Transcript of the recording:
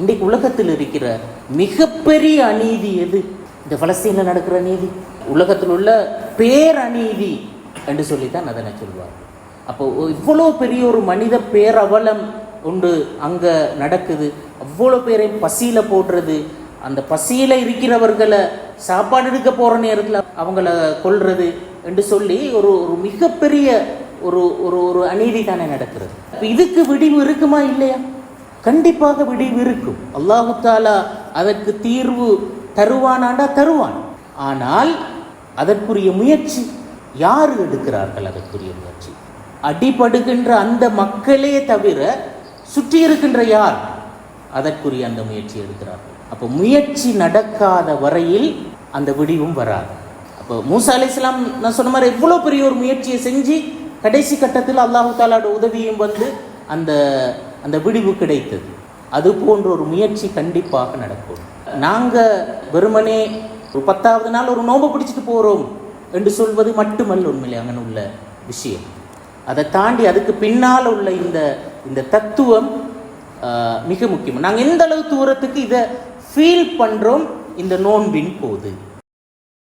இன்றைக்கு உலகத்தில் இருக்கிற மிகப்பெரிய அநீதி எது? இந்த பலஸ்தீனில் நடக்கிற நீதி உலகத்தில் உள்ள பேரநீதி என்று சொல்லித்தான் அதனை சொல்வார் அப்போ இவ்வளோ பெரிய ஒரு மனித பேரவலம் உண்டு அங்கே நடக்குது. அவ்வளோ பேரை பசியில் போடுறது. அந்த பசியில் இருக்கிறவர்களை சாப்பாடு எடுக்க போகிற நேரத்தில் அவங்கள கொள்வது என்று சொல்லி ஒரு ஒரு மிகப்பெரிய ஒரு ஒரு ஒரு அநீதி தானே நடக்கிறது. இதுக்கு விடிவு இருக்குமா இல்லையா? கண்டிப்பாக விடிவு இருக்கும். அல்லாஹு தாலா அதற்கு தீர்வு தருவானாண்டா தருவான். ஆனால் அதற்குரிய முயற்சி யார் எடுக்கிறார்கள் அதற்குரிய முயற்சி? அடிபடுகின்ற அந்த மக்களே தவிர சுற்றி இருக்கின்ற யார்? அதற்குரிய அந்த முயற்சி எடுக்கிறார்கள். அப்போ முயற்சி நடக்காத வரையில் அந்த விடிவும் வராது. அப்போ மூசா இஸ்லாம் நான் சொன்ன மாதிரி எவ்வளோ பெரிய ஒரு முயற்சியை செஞ்சு கடைசி கட்டத்தில் அல்லாஹு தாலாவோட உதவியும் வந்து அந்த அந்த விடிவு கிடைத்தது. அது போன்ற ஒரு முயற்சி கண்டிப்பாக நடக்கும். நாங்கள் வெறுமனே ஒரு பத்தாவது நாள் ஒரு நோம்பு பிடிச்சிட்டு போகிறோம் என்று சொல்வது மட்டுமல்ல உண்மையிலே அங்கே உள்ள விஷயம். அதை தாண்டி அதுக்கு பின்னால் உள்ள இந்த இந்த தத்துவம் மிக முக்கியம். நாங்கள் எந்த அளவு தூரத்துக்கு இதை ஃபீல் பண்ணுறோம் இந்த நோன்பின் போது?